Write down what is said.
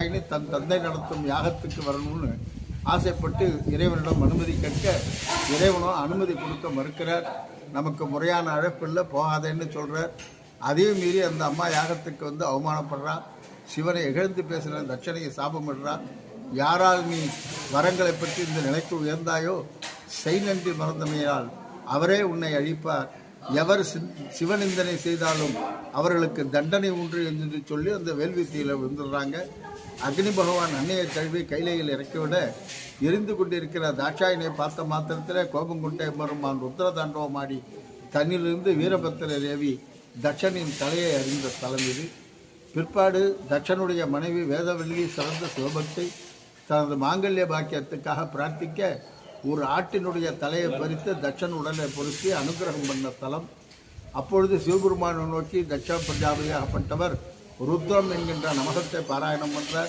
தன் தந்தை நடத்தும் யாகத்துக்கு வரணும்னு ஆசைப்பட்டு இறைவனிடம் அனுமதி கேட்க இறைவனும் அனுமதி கொடுக்க மறுக்கிறார். நமக்கு முறையான அழைப்பில்லை போகாதேன்னு சொல்கிறார் அதையும் மீறி அந்த அம்மா யாகத்துக்கு வந்து அவமானப்படுறா. சிவனை இகழ்ந்து பேசுகிற தட்சணையை சாபமிடுறா. யாரால் நீ வரங்களை பற்றி இந்த நிலைக்கு உயர்ந்தாயோ? செய் நன்றி மறந்தமையால் அவரே உன்னை அழிப்பார். எவர் சிவநிந்தனை செய்தாலும் அவர்களுக்கு தண்டனை உண்டு என்று சொல்லி அந்த வேள்வி விழுந்துடுறாங்க அக்னி பகவான் அன்னையை தழுவி கைலையில் இறக்கிவிட எரிந்து கொண்டிருக்கிற தாட்சாயினை பார்த்த மாத்திரத்தில் கோபம் பெருமான் ருத்ர தாண்டவமாடி தன்னிலிருந்து வீரபத்திர தேவி தட்சனின் தலையை அறிந்த ஸ்தலம் இது. பிற்பாடு தட்சனுடைய மனைவி வேதவல்லி சிறந்த சிவபக்தி தனது மாங்கல்ய பாக்கியத்துக்காக பிரார்த்திக்க ஒரு ஆட்டினுடைய தலையை பறித்து தட்சன் உடலை பொருத்தி அனுகிரகம் பண்ண தலம். அப்பொழுது சிவபெருமானை நோக்கி தட்ச பிரஜாபதியாகப்பட்டவர் ருத்ரம் என்கின்ற நமகத்தை பாராயணம் பண்றார்.